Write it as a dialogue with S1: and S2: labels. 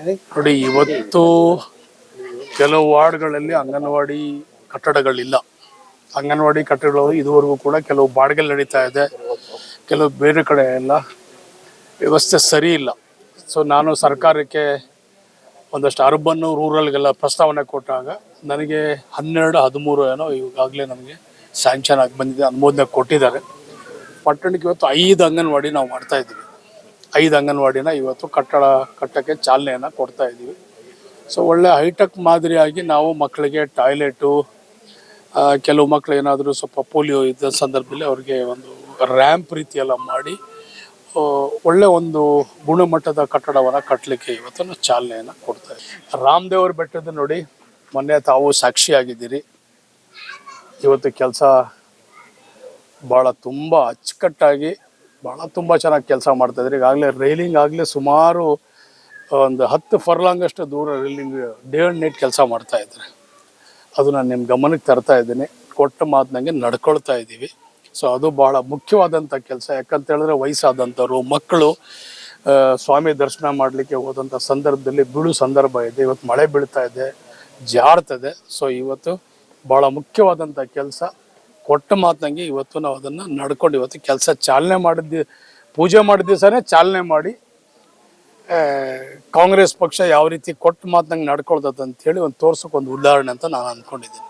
S1: ನೋಡಿ, ಇವತ್ತು ಕೆಲವು ವಾರ್ಡ್ಗಳಲ್ಲಿ ಅಂಗನವಾಡಿ ಕಟ್ಟಡಗಳಿಲ್ಲ. ಅಂಗನವಾಡಿ ಕಟ್ಟಡಗಳು ಇದುವರೆಗೂ ಕೂಡ ಕೆಲವು ಬಾಡಿಗೆ ನಡೀತಾ ಇದೆ. ಕೆಲವು ಬೇರೆ ಕಡೆ ಎಲ್ಲ ವ್ಯವಸ್ಥೆ ಸರಿ ಇಲ್ಲ. ಸೊ ನಾನು ಸರ್ಕಾರಕ್ಕೆ ಒಂದಷ್ಟು ಅರ್ಬನ್ನು ರೂರಲ್ಗೆಲ್ಲ ಪ್ರಸ್ತಾವನೆ ಕೊಟ್ಟಾಗ ನನಗೆ ಹನ್ನೆರಡು, ಹದಿಮೂರು ಏನೋ ಈಗಾಗಲೇ ನಮಗೆ ಸ್ಯಾಂಕ್ಷನ್ ಆಗಿ ಬಂದಿದೆ, ಅನುಮೋದನೆ ಕೊಟ್ಟಿದ್ದಾರೆ. ಪಟ್ಟಣಕ್ಕೆ ಇವತ್ತು ಐದು ಅಂಗನವಾಡಿ ನಾವು ಮಾಡ್ತಾ ಇದ್ದೀವಿ. ಐದು ಅಂಗನವಾಡಿನ ಇವತ್ತು ಕಟ್ಟಡ ಕಟ್ಟಕ್ಕೆ ಚಾಲನೆಯನ್ನು ಕೊಡ್ತಾ ಇದ್ದೀವಿ. ಸೊ ಒಳ್ಳೆ ಹೈಟೆಕ್ ಮಾದರಿಯಾಗಿ ನಾವು ಮಕ್ಕಳಿಗೆ ಟಾಯ್ಲೆಟು ಕೆಲವು ಮಕ್ಕಳು ಏನಾದರೂ ಸ್ವಲ್ಪ ಪೋಲಿಯೋ ಇದ್ದ ಸಂದರ್ಭದಲ್ಲಿ ಅವ್ರಿಗೆ ಒಂದು ರ್ಯಾಂಪ್ ರೀತಿಯೆಲ್ಲ ಮಾಡಿ ಒಳ್ಳೆ ಒಂದು ಗುಣಮಟ್ಟದ ಕಟ್ಟಡವನ್ನು ಕಟ್ಟಲಿಕ್ಕೆ ಇವತ್ತು ನಾವು ಚಾಲನೆಯನ್ನು ಕೊಡ್ತಾ ಇದ್ದೀವಿ. ರಾಮದೇವ್ರ ಬೆಟ್ಟದ ನೋಡಿ, ಮೊನ್ನೆ ತಾವು ಸಾಕ್ಷಿಯಾಗಿದ್ದೀರಿ. ಇವತ್ತು ಕೆಲಸ ಭಾಳ ತುಂಬ ಅಚ್ಚುಕಟ್ಟಾಗಿ ಭಾಳ ತುಂಬ ಚೆನ್ನಾಗಿ ಕೆಲಸ ಮಾಡ್ತಾಯಿದ್ರು ಈಗಾಗಲೇ ರೈಲಿಂಗ್ ಆಗಲೇ ಸುಮಾರು ಒಂದು ಹತ್ತು ಫರ್ಲಾಂಗಷ್ಟು ದೂರ ರೈಲಿಂಗ್ ಡೇ ಆ್ಯಂಡ್ ನೈಟ್ ಕೆಲಸ ಮಾಡ್ತಾ ಇದ್ದಾರೆ. ಅದು ನಾನು ನಿಮ್ಮ ಗಮನಕ್ಕೆ ತರ್ತಾ ಇದ್ದೀನಿ. ಕೊಟ್ಟ ಮಾತಿನಂಗೆ ನಡ್ಕೊಳ್ತಾ ಇದ್ದೀವಿ. ಸೊ ಅದು ಭಾಳ ಮುಖ್ಯವಾದಂಥ ಕೆಲಸ. ಯಾಕಂತ ಹೇಳಿದ್ರೆ ವಯಸ್ಸಾದಂಥವ್ರು ಮಕ್ಕಳು ಸ್ವಾಮಿ ದರ್ಶನ ಮಾಡಲಿಕ್ಕೆ ಹೋದಂಥ ಸಂದರ್ಭದಲ್ಲಿ ಬೀಳು ಸಂದರ್ಭ ಇದೆ. ಇವತ್ತು ಮಳೆ ಬೀಳ್ತಾ ಇದೆ, ಜಾರ್ತದೆ. ಸೊ ಇವತ್ತು ಭಾಳ ಮುಖ್ಯವಾದಂಥ ಕೆಲಸ. ಕೊಟ್ಟ ಮಾತಂಗೆ ಇವತ್ತು ನಾವು ಅದನ್ನು ನಡ್ಕೊಂಡು ಇವತ್ತು ಕೆಲಸ ಚಾಲನೆ ಮಾಡಿದ್ದ, ಪೂಜೆ ಮಾಡಿದ ದಿವಸನೇ ಚಾಲನೆ ಮಾಡಿ ಕಾಂಗ್ರೆಸ್ ಪಕ್ಷ ಯಾವ ರೀತಿ ಕೊಟ್ಟ ಮಾತಂಗೆ ನಡ್ಕೊಳ್ತದೆ ಅಂತ ಹೇಳಿ ಒಂದು ತೋರ್ಸೋಕೆ ಒಂದು ಉದಾಹರಣೆ ಅಂತ ನಾನು ಅಂದ್ಕೊಂಡಿದ್ದೀನಿ.